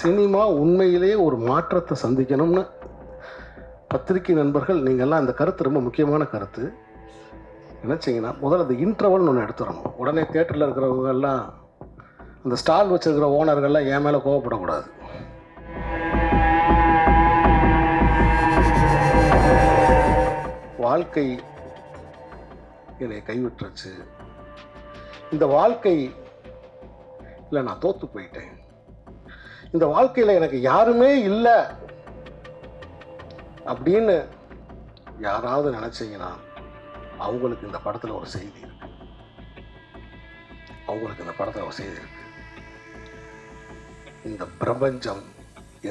Cinema உண்மையிலேயே ஒரு மாற்றத்தை சந்திக்கணும்னு பத்திரிகை நண்பர்கள் நீங்கள்லாம் அந்த கருத்து ரொம்ப முக்கியமான கருத்து. நினச்சிங்கன்னா முதல்ல அந்த இன்டர்வல்னு ஒன்று எடுத்துடணும். உடனே தேட்டரில் இருக்கிறவங்கெல்லாம் அந்த ஸ்டால் வச்சுருக்கிற ஓனர்கள்லாம் என் மேலே கோவப்படக்கூடாது. வாழ்க்கை என்னை கைவிட்டுருச்சு. இந்த வாழ்க்கை இல்லை நான் தோற்று போயிட்டேன். இந்த வாழ்க்கையில் எனக்கு யாருமே இல்லை அப்படின்னு யாராவது நினச்சிங்கன்னா அவங்களுக்கு இந்த படத்தில் ஒரு செய்தி இருக்கு. அவங்களுக்கு இந்த படத்தில் ஒரு செய்தி இருக்கு. இந்த பிரபஞ்சம்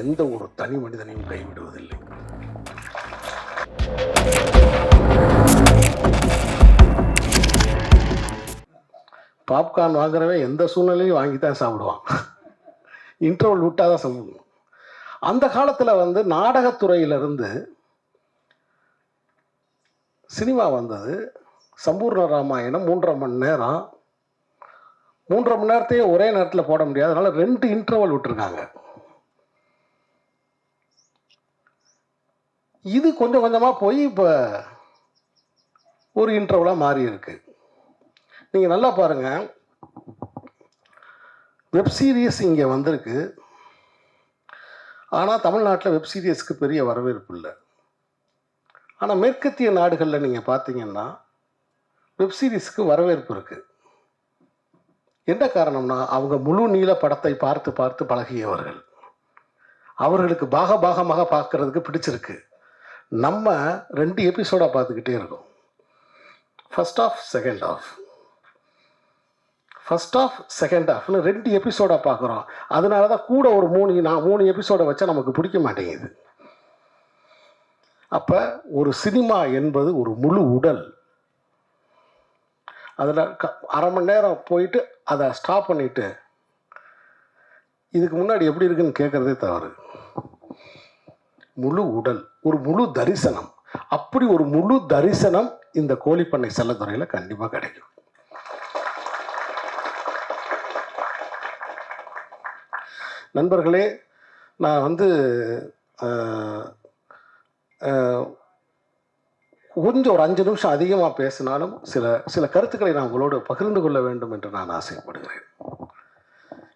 எந்த ஒரு தனி மனிதனையும் கைவிடுவதில்லை. பாப்கார்ன் வாங்குறவன் எந்த சூழ்நிலையும் வாங்கி தான் சாப்பிடுவான். இன்டர்வல் விட்டால் தான் சொல்லணும் அந்த காலத்தில் வந்து நாடகத்துறையிலிருந்து சினிமா வந்தது. சம்பூர்ண ராமாயணம் மூன்றரை மணி நேரம். மூன்றரை மணி நேரத்தையே ஒரே நேரத்தில் போட முடியாது. அதனால் ரெண்டு இன்டர்வல் விட்டுருக்காங்க. இது கொஞ்சம் கொஞ்சமாக போய் இப்போ ஒரு இன்டர்வலாக மாறி இருக்கு. நீங்கள் நல்லா பாருங்கள் வெப் சீரிஸ் இங்கே வந்திருக்கு. ஆனால் தமிழ்நாட்டில் வெப் சீரியஸ்க்கு பெரிய வரவேற்பு இல்லை. ஆனால் மேற்கத்திய நாடுகளில் நீங்கள் பார்த்தீங்கன்னா வெப் சீரிஸ்க்கு வரவேற்பு இருக்குது என்ன காரணம்னா அவங்க முழு நீள படத்தை பார்த்து பார்த்து பழகியவர்கள். அவர்களுக்கு பாக பாகமாக பார்க்கறதுக்கு பிடிச்சிருக்கு. நம்ம ரெண்டு எபிசோடாக பார்த்துக்கிட்டே இருக்கோம். First half second half first half second ஆஃப்னு ரெண்டு எபிசோடாக பார்க்குறோம். அதனால தான் கூட ஒரு மூணு நான் மூணு எபிசோடை வச்சா நமக்கு பிடிக்க மாட்டேங்குது. அப்போ ஒரு சினிமா என்பது ஒரு முழு உடல். அதில் க அரை மணி நேரம் போயிட்டு அதை ஸ்டாப் பண்ணிவிட்டு இதுக்கு முன்னாடி எப்படி இருக்குன்னு கேட்குறதே தவறு. முழு உடல் ஒரு முழு தரிசனம். அப்படி ஒரு முழு தரிசனம் இந்த கோழிப்பண்ணை செல்லத்துறையில் கண்டிப்பாக கிடைக்கும். நண்பர்களே நான் வந்து கொஞ்சம் ஒரு அஞ்சு நிமிஷம் அதிகமாக பேசினாலும் சில சில கருத்துக்களை நான் உங்களோடு பகிர்ந்து கொள்ள வேண்டும் என்று நான் ஆசைப்படுகிறேன்.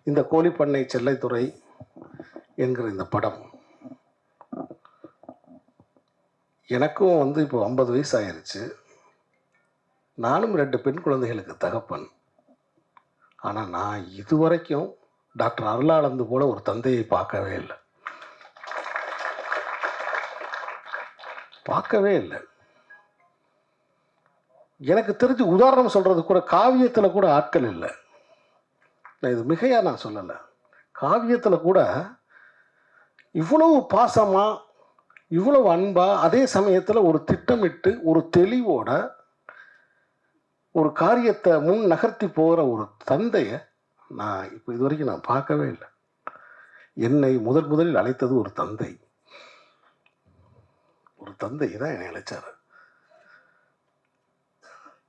இந்த கோழிப்பண்ணை செல்லைத்துறை என்கிற இந்த படம் எனக்கும் வந்து இப்போ ஐம்பது வயசு ஆயிடுச்சு நானும் ரெண்டு பெண் குழந்தைகளுக்கு தகப்பன். ஆனால் நான் இதுவரைக்கும் டாக்டர் அருளானந்து போல ஒரு தந்தையை பார்க்கவே இல்லை. பார்க்கவே இல்லை. எனக்கு தெரிஞ்சு உதாரணம் சொல்கிறது கூட காவியத்தில் கூட ஆட்கள் இல்லை. நான் இது மிகையாக நான் சொல்லலை. காவியத்தில் கூட இவ்வளவு பாசமாக இவ்வளவு அன்பாக அதே சமயத்தில் ஒரு திட்டமிட்டு ஒரு தெளிவோட ஒரு காரியத்தை முன் நகர்த்தி போகிற ஒரு தந்தையை நான் இப்போ இது வரைக்கும் நான் பார்க்கவே இல்லை. என்னை முதல் முதலில் அழைத்தது ஒரு தந்தை. ஒரு தந்தை தான் என்னை அழைச்சார்.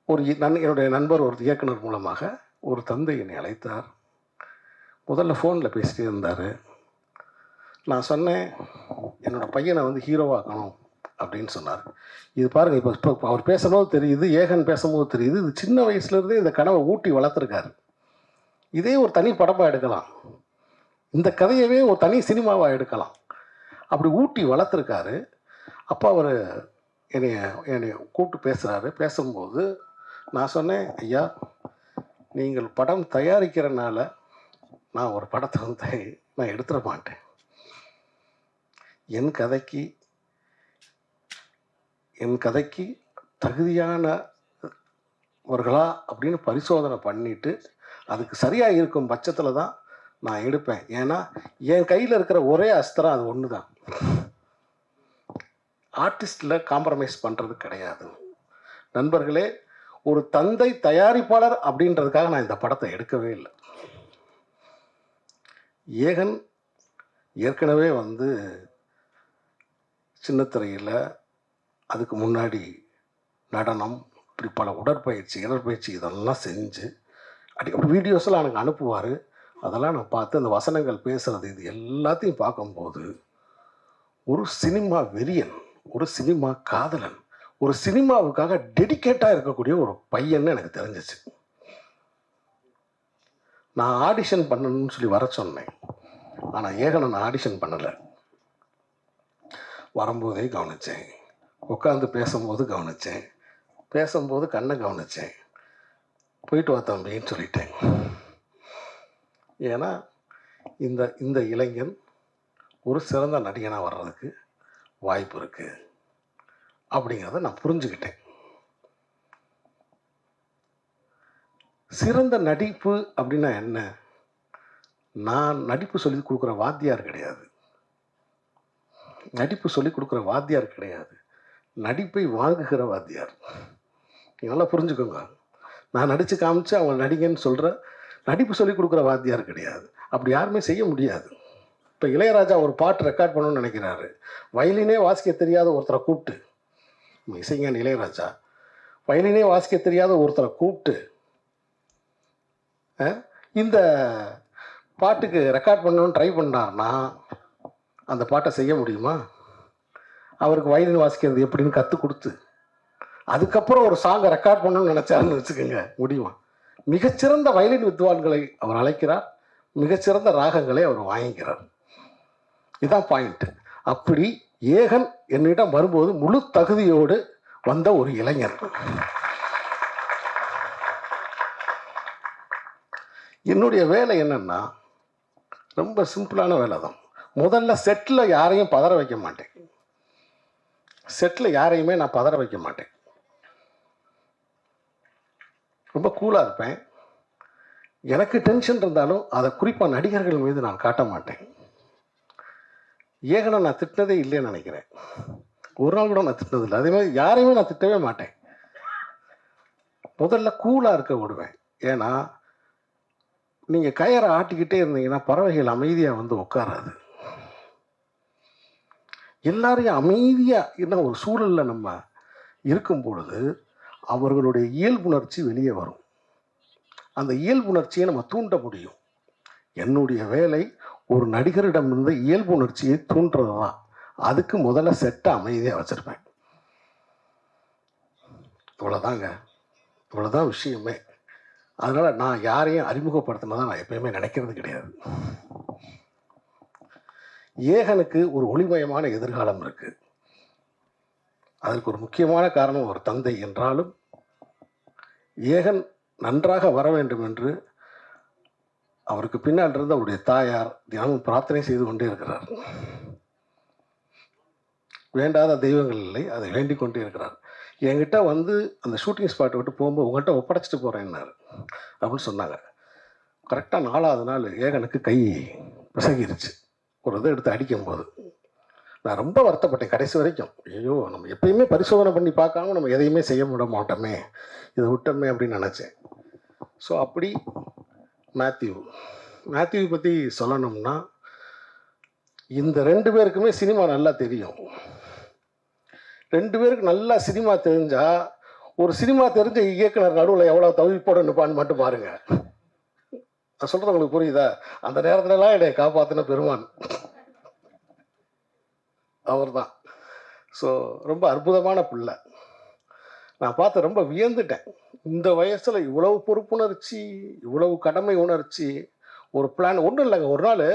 ஒரு நன் என்னுடைய நண்பர் ஒரு இயக்குனர் மூலமாக ஒரு தந்தை என்னை அழைத்தார். முதல்ல ஃபோனில் பேசிகிட்டே இருந்தார். நான் சொன்னேன் என்னோட பையனை வந்து ஹீரோவாக்கணும் அப்படின்னு சொன்னார். இது பாருங்கள் இப்போ இப்போ அவர் பேசும்போது தெரியுது ஏகன் பேசும்போது தெரியுது. இது சின்ன வயசுலேருந்தே இந்த கனவை ஊட்டி வளர்த்துருக்காரு. இதே ஒரு தனி படமாக எடுக்கலாம். இந்த கதையவே ஒரு தனி சினிமாவாக எடுக்கலாம். அப்படி ஊட்டி வளர்த்துருக்காரு. அப்போ அவர் என்னைய என்னை கூப்பிட்டு பேசுகிறாரு பேசும்போது நான் சொன்னேன் ஐயா நீங்கள் படம் தயாரிக்கிறனால நான் ஒரு படத்தை வந்து நான் எடுத்துட மாட்டேன். என் கதைக்கு என் கதைக்கு தகுதியானவர்களா? அப்படின்னு பரிசோதனை பண்ணிவிட்டு அதுக்கு சரியாக இருக்கும் பட்சத்தில் தான் நான் எடுப்பேன். ஏன்னா என் கையில் இருக்கிற ஒரே அஸ்திரம் அது ஒன்று தான் ஆர்டிஸ்டில் காம்ப்ரமைஸ் பண்ணுறது கிடையாது. நண்பர்களே ஒரு தந்தை தயாரிப்பாளர் அப்படின்றதுக்காக நான் இந்த படத்தை எடுக்கவே இல்லை. ஏகன் ஏற்கனவே வந்து சின்னத்திரையில் அதுக்கு முன்னாடி நடனம் இப்படி பல உடற்பயிற்சி இடற்பயிற்சி இதெல்லாம் செஞ்சு அடி வீடியோஸ்லாம் எனக்கு அனுப்புவார். அதெல்லாம் நான் பார்த்து அந்த வசனங்கள் பேசுறது இது எல்லாத்தையும் பார்க்கும்போது ஒரு சினிமா வெறியன் ஒரு சினிமா காதலன் ஒரு சினிமாவுக்காக டெடிகேட்டாக இருக்கக்கூடிய ஒரு பையன்னு எனக்கு தெரிஞ்சிச்சு. நான் ஆடிஷன் பண்ணணும்னு சொல்லி வர சொன்னேன். ஆனால் ஏகனன் ஆடிஷன் பண்ணலை. வரும்போதே கவனித்தேன் உட்காந்து பேசும்போது கவனித்தேன் பேசும்போது கண்ணை கவனித்தேன் போயிட்டு வா தம்பின்னு சொல்லிட்டேன். ஏன்னா இந்த இந்த இளைஞன் ஒரு சிறந்த நடிகனாக வர்றதுக்கு வாய்ப்பு இருக்குது அப்படிங்கிறத நான் புரிஞ்சுக்கிட்டேன். சிறந்த நடிப்பு அப்படின்னா என்ன? நான் நடிப்பு சொல்லி கொடுக்குற வாத்தியார் கிடையாது. நடிப்பு சொல்லி கொடுக்குற வாத்தியார் கிடையாது. நடிப்பை வாங்குகிற வாத்தியார். நீங்க நல்லா புரிஞ்சுக்கோங்க. நான் நடித்து காமிச்சு அவங்க நடிகன்னு சொல்கிற நடிப்பு சொல்லி கொடுக்குற வாத்தியார் கிடையாது. அப்படி யாருமே செய்ய முடியாது. இப்போ இளையராஜா ஒரு பாட்டு ரெக்கார்ட் பண்ணணும்னு நினைக்கிறாரு. வயலினே வாசிக்க தெரியாத ஒருத்தரை கூப்பிட்டு. நம்ம இளையராஜா வயலினே வாசிக்க தெரியாத ஒருத்தரை கூப்பிட்டு இந்த பாட்டுக்கு ரெக்கார்ட் பண்ணணும்னு ட்ரை பண்ணார்னா அந்த பாட்டை செய்ய முடியுமா? அவருக்கு வயலின் வாசிக்கிறது எப்படின்னு கற்றுக் கொடுத்து அதுக்கப்புறம் ஒரு சாங்கை ரெக்கார்ட் பண்ணணும்னு நினச்சாருன்னு வச்சுக்கோங்க முடியுமா? மிகச்சிறந்த வயலின் வித்வான்களை அவர் அழைக்கிறார் மிகச்சிறந்த ராகங்களை அவர் வாங்கிக்கிறார். இதுதான் பாயிண்ட் அப்படி ஏகன் என்னிடம் வரும்போது முழு தகுதியோடு வந்த ஒரு இளைஞர். என்னுடைய வேலை என்னன்னா ரொம்ப சிம்பிளான வேலை தான். முதல்ல செட்டில் யாரையும் பதற வைக்க மாட்டேன். செட்டில் யாரையுமே நான் பதற வைக்க மாட்டேன். ரொம்ப கூலாக இருப்பேன். எனக்கு டென்ஷன் இருந்தாலும் அதை குறிப்பாக நடிகர்கள் மீது நான் காட்ட மாட்டேன். ஏகனா நான் திட்டினதே இல்லைன்னு நினைக்கிறேன். ஒரு நாள் கூட நான் திட்டினது இல்லை. அதே மாதிரி யாரையுமே நான் திட்டவே மாட்டேன். முதல்ல கூலாக இருக்க விடுவேன். ஏன்னா நீங்கள் கயரை ஆட்டிக்கிட்டே இருந்தீங்கன்னா பறவைகள் அமைதியாக வந்து உட்காராது. எல்லாரையும் அமைதியாக என்ன ஒரு சூழலில் நம்ம இருக்கும் பொழுது அவர்களுடைய இயல்புணர்ச்சி வெளியே வரும். அந்த இயல்புணர்ச்சியை நம்ம தூண்ட முடியும். என்னுடைய வேலை ஒரு நடிகரிடம் இருந்த இயல்புணர்ச்சியை தூண்டுறது தான் அதுக்கு முதல்ல செட்டை அமைதியாக வச்சுருப்பேன். இவ்வளோதாங்க இவ்வளோதான் விஷயமே. அதனால் நான் யாரையும் அறிமுகப்படுத்தினதான் நான் எப்பயுமே நினைக்கிறது கிடையாது. ஏகனுக்கு ஒரு ஒளிமயமான எதிர்காலம் இருக்குது அதற்கு ஒரு முக்கியமான காரணம் ஒரு தந்தை என்றாலும் ஏகன் நன்றாக வர வேண்டும் என்று அவருக்கு பின்னால் இருந்து அவருடைய தாயார் தினமும் பிரார்த்தனை செய்து கொண்டே இருக்கிறார். வேண்டாத தெய்வங்கள் இல்லை அதை வேண்டிக் கொண்டே இருக்கிறார். என்கிட்ட வந்து அந்த ஷூட்டிங் ஸ்பாட்டை விட்டு போகும்போது உங்கள்கிட்ட ஒப்படைச்சிட்டு போகிறேன்னாரு அப்படின்னு சொன்னாங்க. கரெக்டாக நாலாவது நாள் ஏகனுக்கு கை பிசகிருச்சு. ஒரு இதை எடுத்து அடிக்கும்போது. நான் ரொம்ப வருத்தப்பட்டேன் கடைசி வரைக்கும். ஐயோ நம்ம எப்பயுமே பரிசோதனை பண்ணி பார்க்காம நம்ம எதையுமே செய்ய விட மாட்டோமே. இதை விட்டோமே அப்படின்னு நினச்சேன். ஸோ அப்படி மேத்யூ மேத்யூ பற்றி சொல்லணும்னா இந்த ரெண்டு பேருக்குமே சினிமா நல்லா தெரியும். ரெண்டு பேருக்கு நல்லா சினிமா தெரிஞ்சால் ஒரு சினிமா தெரிஞ்ச இயக்குனர் நடுவில் எவ்வளோ தவிப்போட நிற்பான்னு மட்டும் பாருங்கள் நான் சொல்கிறது உங்களுக்கு புரியுதா? அந்த நேரத்துலலாம் என்னை காப்பாற்றின பெருமான். அவர் தான் ஸோ ரொம்ப அற்புதமான பிள்ளை. நான் பார்த்து ரொம்ப வியந்துட்டேன். இந்த வயசில் இவ்வளவு பொறுப்புணர்ச்சி இவ்வளவு கடமை உணர்ச்சி ஒரு பிளான் ஒன்றும் இல்லைங்க. ஒரு நாள்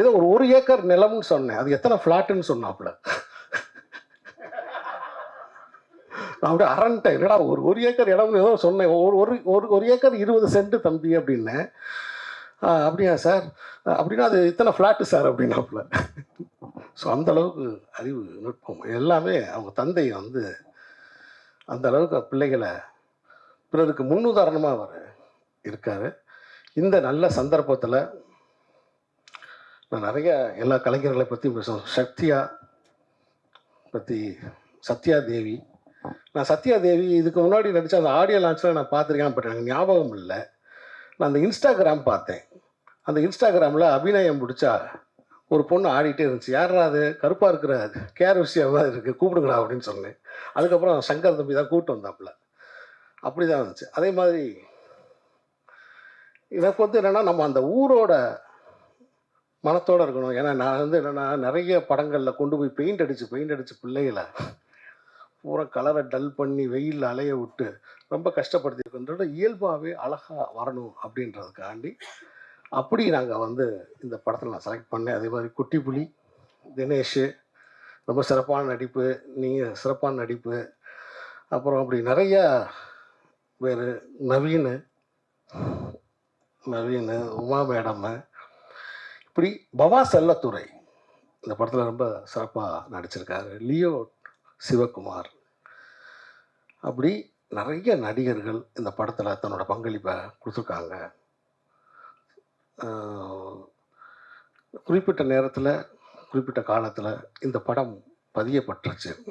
ஏதோ ஒரு ஒரு ஏக்கர் நிலம்னு சொன்னேன். அது எத்தனை ஃப்ளாட்டுன்னு சொன்னாப்புல. நான் அப்படியே அரண்டேன் என்னடா ஒரு ஒரு ஏக்கர் இடம்னு ஏதோ சொன்னேன். ஒரு ஒரு ஒரு ஒரு ஏக்கர் இருபது சென்ட் தம்பி அப்படின்னேன். அப்படியா சார்? அப்படின்னா அது இத்தனை ஃப்ளாட்டு சார் அப்படின்னாப்புல. ஸோ அந்த அளவுக்கு அறிவு நுட்பம் எல்லாமே அவங்க தந்தை வந்து அந்த அளவுக்கு பிள்ளைகளை பிறருக்கு முன்னுதாரணமாக அவர் இருக்கார். இந்த நல்ல சந்தர்ப்பத்தில் நான் நிறைய எல்லா கலைஞர்களை பற்றியும் பேசுவேன். சக்தியா பற்றி சத்யா தேவி. நான் சத்யா தேவி இதுக்கு முன்னாடி நடித்த அந்த ஆடியோ லான்ச்சில் நான் பார்த்துருக்கேன் பட் எனக்கு ஞாபகம் இல்லை. நான் அந்த இன்ஸ்டாகிராம் பார்த்தேன். அந்த இன்ஸ்டாகிராமில் அபிநயம் பிடிச்சா ஒரு பொண்ணு ஆடிட்டே இருந்துச்சு. யாரா அது? கருப்பாக இருக்கிற. கேர் விஷயமா இருக்குது கூப்பிடுங்களா அப்படின்னு சொன்னேன். அதுக்கப்புறம் சங்கர் தம்பி தான் கூப்பிட்டு வந்தாப்புல. அப்படி தான் இருந்துச்சு. அதே மாதிரி எனக்கு வந்து என்னென்னா நம்ம அந்த ஊரோட மனத்தோடு இருக்கணும். ஏன்னா நான் வந்து என்னென்னா நிறைய படங்களில் கொண்டு போய் பெயிண்ட் அடித்து பெயிண்ட் அடித்து பிள்ளைகளை பூரா கலரை டல் பண்ணி வெயில் அலைய விட்டு ரொம்ப கஷ்டப்படுத்திருக்கின்றத இயல்பாகவே அழகாக வரணும் அப்படின்றதுக்காண்டி அப்படி நாங்கள் வந்து இந்த படத்தில் நான் செலக்ட் பண்ணேன். அதே மாதிரி குட்டி புலி தினேஷ் ரொம்ப சிறப்பான நடிப்பு நீங்கள் சிறப்பான நடிப்பு. அப்புறம் அப்படி நிறையா வேறு நவீன் நவீன் உமா மேடம் இப்படி பவா செல்லத்துறை இந்த படத்தில் ரொம்ப சிறப்பாக நடிச்சிருக்காரு. லியோ சிவகுமார். அப்படி நிறைய நடிகர்கள் இந்த படத்தில் தன்னோட பங்களிப்பை கொடுத்துருக்காங்க. குறிப்பிட்ட நேரத்தில் குறிப்பிட்ட காலத்தில் இந்த படம் பதியப்பட்டுருச்சு.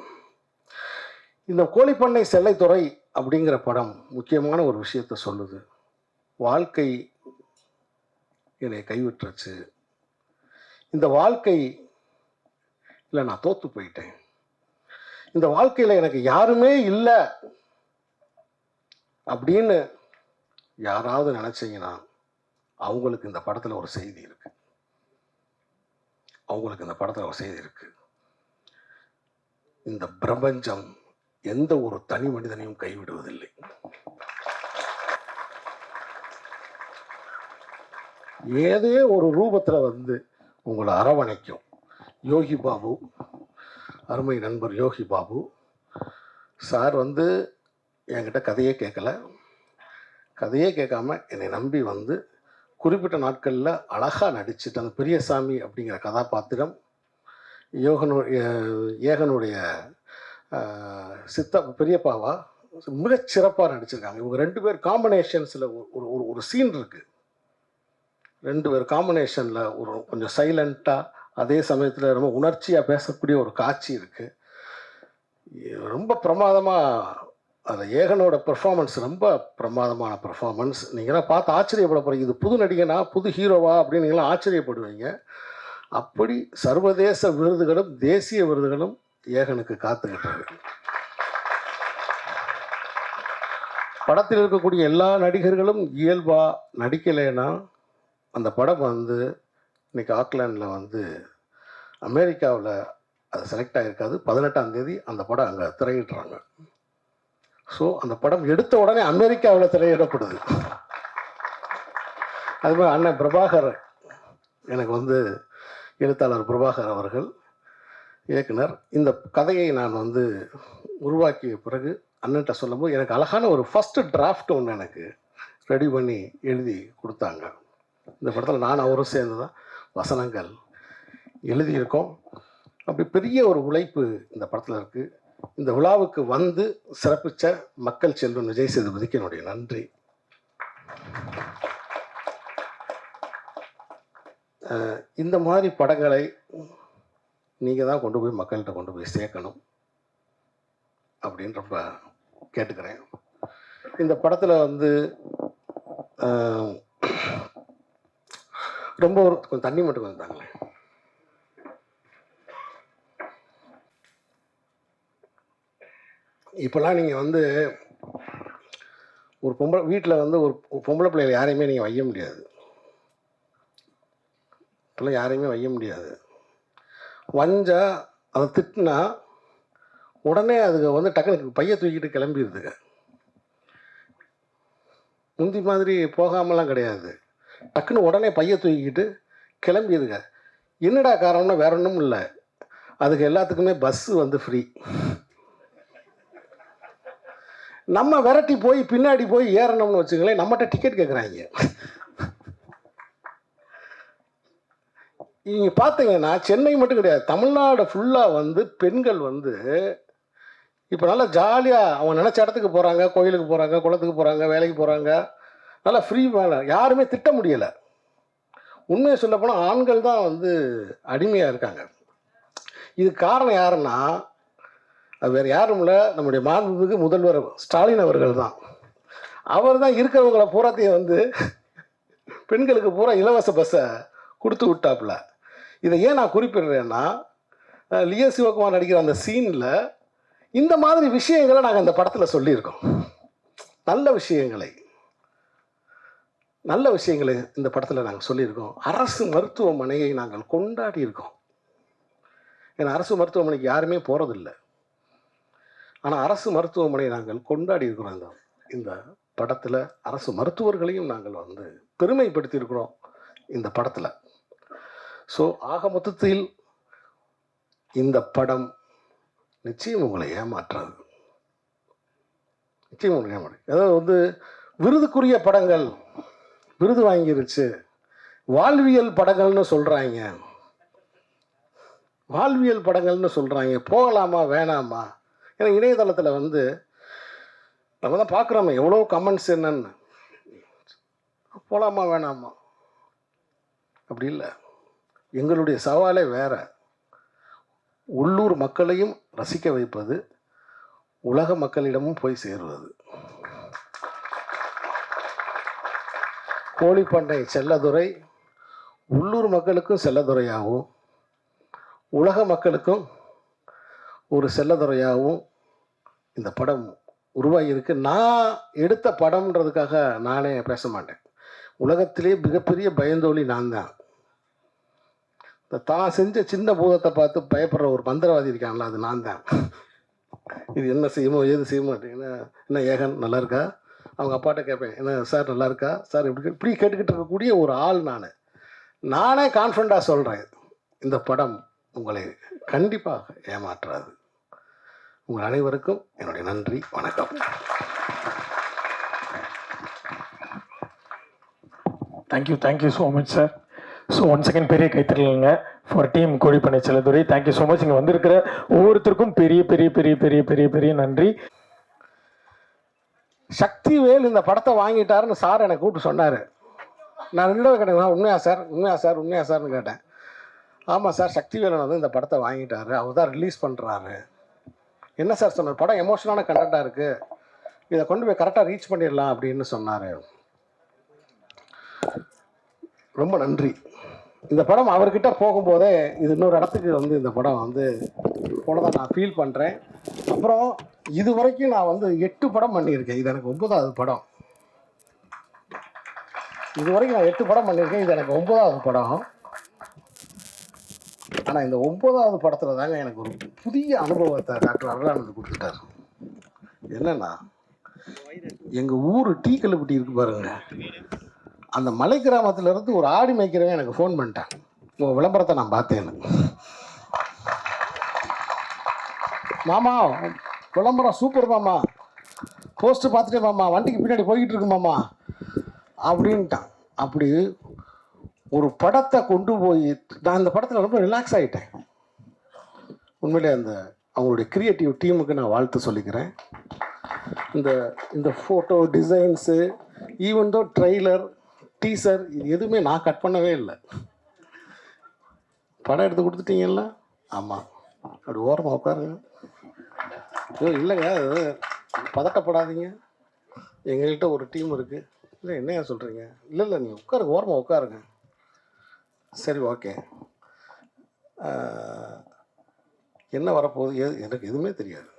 இந்த கோழிப்பண்ணை செல்லைத்துறை அப்படிங்கிற படம் முக்கியமான ஒரு விஷயத்தை சொல்லுது. வாழ்க்கை என்னை கைவிட்டுருச்சு. இந்த வாழ்க்கை இல்லை நான் தோற்று போயிட்டேன். இந்த வாழ்க்கையில் எனக்கு யாருமே இல்லை அப்படின்னு யாராவது நினச்சிங்கன்னா அவங்களுக்கு இந்த படத்தில் ஒரு செய்தி இருக்கு. அவங்களுக்கு இந்த படத்தில் ஒரு செய்தி இருக்கு. இந்த பிரபஞ்சம் எந்த ஒரு தனி மனிதனையும் கைவிடுவதில்லை. ஏதே ஒரு ரூபத்தில் வந்து உங்களை அரவணைக்கும். யோகி பாபு அருமை நண்பர் யோகி பாபு சார் வந்து என்கிட்ட கதையே கேட்கல. கதையே கேட்காம என்னை நம்பி வந்து குறிப்பிட்ட நாட்களில் அழகாக நடிச்சுட்டு அந்த பெரியசாமி அப்படிங்கிற கதாபாத்திரம் யோகனு ஏகனுடைய சித்த பெரியப்பாவா மிகச் சிறப்பாக நடிச்சிருக்காங்க. இவங்க ரெண்டு பேர் காம்பினேஷன்ஸில் ஒரு ஒரு ஒரு சீன் இருக்குது ரெண்டு பேர் காம்பினேஷனில் ஒரு கொஞ்சம் சைலண்ட்டாக அதே சமயத்தில் ரொம்ப உணர்ச்சியாக பேசக்கூடிய ஒரு காட்சி இருக்குது ரொம்ப பிரமாதமாக அதில் ஏகனோட பெர்ஃபார்மன்ஸ் ரொம்ப பிரமாதமான பெர்ஃபார்மன்ஸ் நீங்களாம் பார்த்து ஆச்சரியப்பட போகிறீங்க இது புது நடிகனா புது ஹீரோவா அப்படின்னு நீங்களாம் ஆச்சரியப்படுவீங்க. அப்படி சர்வதேச விருதுகளும் தேசிய விருதுகளும் ஏகனுக்கு காத்துக்கிட்டு படத்தில் இருக்கக்கூடிய எல்லா நடிகர்களும் இயல்பாக நடிக்கலைன்னா அந்த படம் வந்து இன்னைக்கு ஆக்லாண்டில் வந்து அமெரிக்காவில் அது செலக்ட் ஆகிருக்காது பதினெட்டாம் தேதி அந்த படம் அங்கே திரையிடுறாங்க. ஸோ அந்த படம் எடுத்த உடனே அமெரிக்காவில் திரையிடப்படுது. அது மாதிரி அண்ணன் பிரபாகர் எனக்கு வந்து எழுத்தாளர் பிரபாகர் அவர்கள் இயக்குனர். இந்த கதையை நான் வந்து உருவாக்கிய பிறகு அண்ணன்ட்ட சொல்லும்போது எனக்கு அழகான ஒரு ஃபஸ்ட்டு டிராஃப்ட் ஒன்று எனக்கு ரெடி பண்ணி எழுதி கொடுத்தாங்க. இந்த படத்தில் நான் அவரும் சேர்ந்து தான் வசனங்கள் எழுதியிருக்கோம். அப்படி பெரிய ஒரு உழைப்பு இந்த படத்தில் இருக்குது இந்த விழாவுக்கு வந்து சிறப்பித்த மக்கள் செல்வன் விஜய் சேதுபதிக்கு என்னுடைய நன்றி. இந்த மாதிரி படங்களை நீங்கள் தான் கொண்டு போய் மக்கள்கிட்ட கொண்டு போய் சேர்க்கணும் அப்படின்னு ரொம்ப கேட்டுக்கிறேன். இந்த படத்தில் வந்து ரொம்ப ஒரு கொஞ்சம் தண்ணி மட்டும் கொஞ்சம் தாங்களேன். இப்போல்லாம் நீங்கள் வந்து ஒரு பொம்பளை வீட்டில் வந்து ஒரு பொம்பளை பிள்ளைகளை யாரையுமே நீங்கள் வைய முடியாது. இப்போல்லாம் யாரையுமே வைய முடியாது. வஞ்சா அதை திட்டினா உடனே அதுக்கு வந்து டக்குனு பைய தூக்கிட்டு கிளம்பிடுதுங்க முந்தி மாதிரி போகாமலாம் கிடையாது. டக்குன்னு உடனே பைய தூக்கிக்கிட்டு கிளம்பிடுதுங்க என்னடா காரணம்னா வேற ஒன்றும் இல்லை. அதுக்கு எல்லாத்துக்குமே பஸ்ஸு வந்து ஃப்ரீ நம்ம விரட்டி போய் பின்னாடி போய் ஏறணும்னு வச்சுங்களேன் நம்மகிட்ட டிக்கெட் கேட்குறாங்க நீங்கள் பார்த்தீங்கன்னா சென்னை மட்டும் கிடையாது தமிழ்நாடு ஃபுல்லாக வந்து பெண்கள் வந்து இப்போ நல்லா ஜாலியாக அவங்க நினச்ச இடத்துக்கு போகிறாங்க கோயிலுக்கு போகிறாங்க குளத்துக்கு போகிறாங்க வேலைக்கு போகிறாங்க நல்லா ஃப்ரீ வேலை. யாருமே திட்ட முடியலை. உண்மையை சொல்லப்போனால் ஆண்கள் தான் வந்து அடிமையாக இருக்காங்க. இதுக்கு காரணம் யாருன்னா அது வேறு யாரும் இல்லை. நம்முடைய மாண்புமிகு முதல்வர் ஸ்டாலின் அவர்கள் தான். அவர் தான் இருக்கிறவங்கள பூராத்தையும் வந்து பெண்களுக்கு பூரா இலவச பஸ்ஸை கொடுத்து விட்டாப்புல. இதை ஏன் நான் குறிப்பிடுறேன்னா லியோ சிவகுமார் நடிக்கிற அந்த சீனில் இந்த மாதிரி விஷயங்களை நாங்கள் அந்த படத்தில் சொல்லியிருக்கோம். நல்ல விஷயங்களை. நல்ல விஷயங்களை இந்த படத்தில் நாங்கள் சொல்லியிருக்கோம். அரசு மருத்துவமனையை நாங்கள் கொண்டாடி இருக்கோம் ஏன்னா அரசு மருத்துவமனைக்கு யாருமே போகிறதில்ல ஆனால் அரசு மருத்துவமனையை நாங்கள் கொண்டாடி இருக்கிறோம். இந்த இந்த படத்தில் அரசு மருத்துவர்களையும் நாங்கள் வந்து பெருமைப்படுத்தியிருக்கிறோம் இந்த படத்தில். ஸோ ஆக மொத்தத்தில் இந்த படம் நிச்சயம் உங்களை ஏமாற்றாது. நிச்சயம் உங்களை ஏமாற்று அதாவது வந்து விருதுக்குரிய படங்கள் விருது வாங்கிருச்சு. வாழ்வியல் படங்கள்னு சொல்கிறாங்க வாழ்வியல் படங்கள்னு சொல்கிறாங்க போகலாமா வேணாமா? ஏன்னா இணையதளத்தில் வந்து நம்ம தான் பார்க்குறோமே எவ்வளோ கமெண்ட்ஸ் என்னன்னு. போகலாமா வேணாமா? அப்படி இல்லை. எங்களுடைய சவாலே வேறு. உள்ளூர் மக்களையும் ரசிக்க வைப்பது உலக மக்களிடமும் போய் சேருவது. கோழிப்பண்டை செல்லதுரை உள்ளூர் மக்களுக்கும் செல்லதுரையாகவும் உலக மக்களுக்கும் ஒரு செல்லதுறையாகவும் இந்த படம் உருவாகியிருக்கு. நான் எடுத்த படம்ன்றதுக்காக நானே பேச மாட்டேன். உலகத்திலே மிகப்பெரிய பயந்தோழி நான் தான். இந்த தான் செஞ்ச சின்ன பூதத்தை பார்த்து பயப்படுற ஒரு மந்திரவாதி இருக்கான்ல அது நான் தான். இது என்ன செய்யுமோ ஏது செய்யுமோ என்ன என்ன ஏகன் நல்லா இருக்கா? அவங்க அப்பாட்ட கேட்பேன் என்ன சார் நல்லா இருக்கா? சார் இப்படி இப்படி கேட்டுக்கிட்டு இருக்கக்கூடிய ஒரு ஆள் நான். நானே கான்ஃபிடண்ட்டாக சொல்கிறேன் இந்த படம் உங்களை கண்டிப்பாக ஏமாற்றாது. உங்கள் அனைவருக்கும் என்னுடைய நன்றி வணக்கம். Thank you thank you so much sir so one second பெரிய கைத்தறலுங்க ஃபார் டீம் கோழிப்பண்ணை செல்லதுரை தேங்க்யூ ஸோ மச் இங்கே வந்திருக்கிற ஒவ்வொருத்தருக்கும் பெரிய பெரிய பெரிய பெரிய பெரிய பெரிய நன்றி. சக்தி வேல் இந்த படத்தை வாங்கிட்டாருன்னு சார் என்னை கூப்பிட்டு சொன்னார். நான் ரெண்டு கேட்டேன் உண்மையா சார்? உண்மையா சார்? உண்மையா சார்னு கேட்டேன். ஆமாம் சார் சக்திவேலன் வந்து இந்த படத்தை வாங்கிட்டாரு. அவர் தான் ரிலீஸ் பண்ணுறாரு என்ன சார் சொன்னார்? படம் எமோஷனான கண்டென்ட்டாக இருக்குது இதை கொண்டு போய் கரெக்டாக ரீச் பண்ணிடலாம் அப்படின்னு சொன்னார். ரொம்ப நன்றி. இந்த படம் அவர்கிட்ட போகும்போதே இது இன்னொரு இடத்துக்கு வந்து இந்த படம் வந்து போனதை நான் ஃபீல் பண்ணுறேன் அப்புறம் இது வரைக்கும் நான் வந்து எட்டு படம் பண்ணியிருக்கேன். இது எனக்கு ஒன்பதாவது படம். இது வரைக்கும் நான் எட்டு படம் பண்ணியிருக்கேன். இது எனக்கு ஒன்பதாவது படம். ஆனால் இந்த ஒன்பதாவது படத்தில் தாங்க எனக்கு ஒரு புதிய அனுபவத்தை டாக்டர் அருளானந்த் கொடுத்துட்டாரு. என்னன்னா எங்கள் ஊர் டீ கல்லுப்பட்டி இருக்கு பாருங்க. அந்த மலை கிராமத்துல இருந்து ஒரு ஆடி மேய்க்கிறவன் எனக்கு ஃபோன் பண்ணிட்டான். உங்கள் விளம்பரத்தை நான் பார்த்தேன்னு மாமா விளம்பரம் சூப்பர் மாமா. போஸ்ட்டு பார்த்துட்டே மாமா வண்டிக்கு பின்னாடி போய்கிட்டு இருக்கு மாமா. அப்படின்ட்டான். அப்படி ஒரு படத்தை கொண்டு போய் நான் இந்த படத்தில் ரொம்ப ரிலாக்ஸ் ஆகிட்டேன் உண்மையிலே அந்த அவங்களுடைய கிரியேட்டிவ் டீமுக்கு நான் வாழ்த்து சொல்லிக்கிறேன். இந்த இந்த photo designs even though trailer teaser இது எதுவுமே நான் கட் பண்ணவே இல்லை. படம் எடுத்து கொடுத்துட்டீங்கல்ல? ஆமாம் அப்படி ஓரமாக உட்காருங்க. ஐயோ இல்லைங்க அது பதட்டப்படாதீங்க. எங்கள்கிட்ட ஒரு டீம் இருக்குது இல்லை என்னையா சொல்கிறீங்க இல்லை இல்லை நீங்கள் உட்காருங்க ஓரமாக உட்காருங்க. சரி ஓகே. என்ன வரப்போகுது? எது எனக்கு எதுவுமே தெரியாது.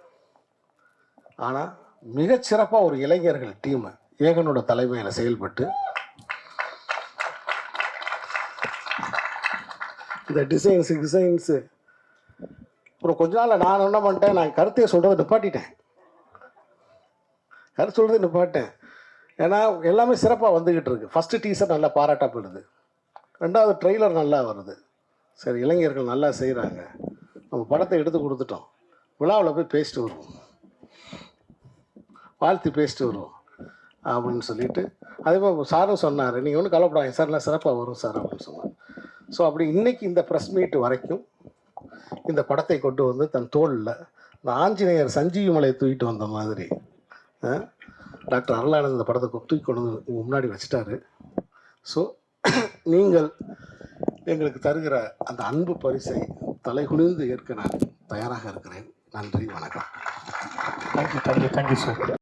ஆனால் மிகச்சிறப்பாக ஒரு இளைஞர்கள் டீமை ஏகனோட தலைமையில் செயல்பட்டு இந்த டிசைன்ஸு டிசைன்ஸு அப்புறம் கொஞ்ச நாள் நான் என்ன பண்ணிட்டேன்? நான் கருத்தையை சொல்கிறத நிப்பாட்டிட்டேன். கருத்து சொல்கிறத நிப்பாட்டேன் ஏன்னா எல்லாமே சிறப்பாக வந்துக்கிட்டு இருக்கு. ஃபஸ்ட்டு டீசர் நல்லா பாராட்டப்படுது. ரெண்டாவது ட்ரெய்லர் நல்லா வருது. சரி இளைஞர்கள் நல்லா செய்கிறாங்க நம்ம படத்தை எடுத்து கொடுத்துட்டோம். விழாவில் போய் பேசிட்டு வருவோம். வாழ்த்து பேசிட்டு வருவோம் அப்படின்னு சொல்லிட்டு. அதே மாதிரி சாரும் சொன்னார் நீங்கள் ஒன்றும் கவலைப்படாங்க சார் எல்லாம் சிறப்பாக வரும் சார் அப்படின்னு சொன்னார். ஸோ அப்படி இன்றைக்கி இந்த ப்ரெஸ் மீட் வரைக்கும் இந்த படத்தை கொண்டு வந்து தன் தோளில் இந்த ஆஞ்சநேயர் சஞ்சீவி மலையை தூக்கிட்டு வந்த மாதிரி டாக்டர் அருளானந்த் இந்த படத்தை தூக்கி கொண்டு வந்து முன்னாடி வச்சுட்டாரு. ஸோ நீங்கள் எங்களுக்கு தருகிற அந்த அன்பு பரிசை தலைகுனிந்து ஏற்க நான் தயாராக இருக்கிறேன். நன்றி வணக்கம். Thank you thank you thank you sir